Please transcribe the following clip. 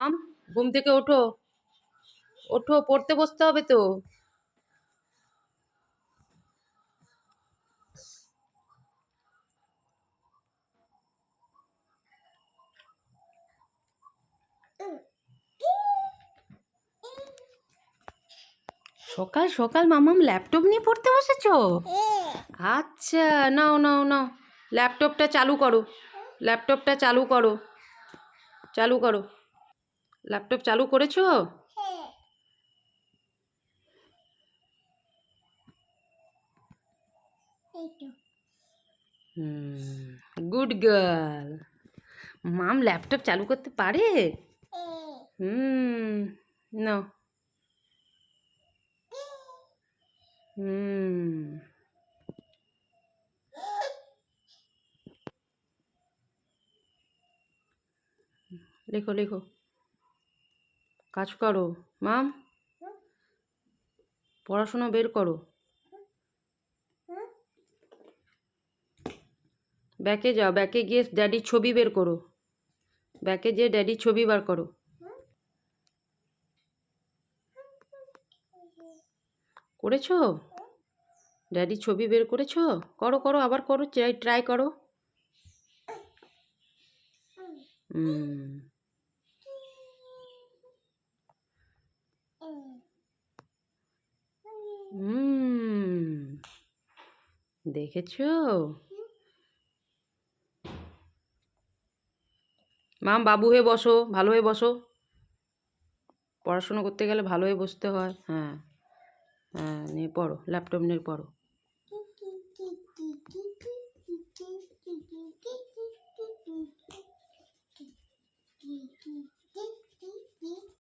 আম ঘুম থেকে ওঠো। ওঠো, পড়তে বসতে হবে তো। সকাল সকাল, মামাম ল্যাপটপ নিয়ে পড়তে বসেছ? আচ্ছা নাও নাও নাও। ল্যাপটপটা চালু করো। ল্যাপটপটা চালু করো। চালু করো। ল্যাপটপ চালু করেছ? Good girl. মাম ল্যাপটপ চালু করতে পারে? হুম নাও। হুম। লেখো লেখো। কাজ করো মাম পড়াশোনা বের করো। ব্যাকে যাও, ব্যাকে গিয়ে ড্যাডির ছবি বের করো। ব্যাকে গিয়ে ড্যাডির ছবি বার করো। করেছ? ড্যাডির ছবি বের করেছ? করো করো, আবার করো ট্রাই করো। হুম। দেখেছ? মাম, বাবু হয়ে বসো, ভালো হয়ে বসো। পড়াশুনো করতে গেলে ভালো হয়ে বসতে হয়। হ্যাঁ হ্যাঁ নিয়ে পড়ো ল্যাপটপ নিয়ে পড়ো।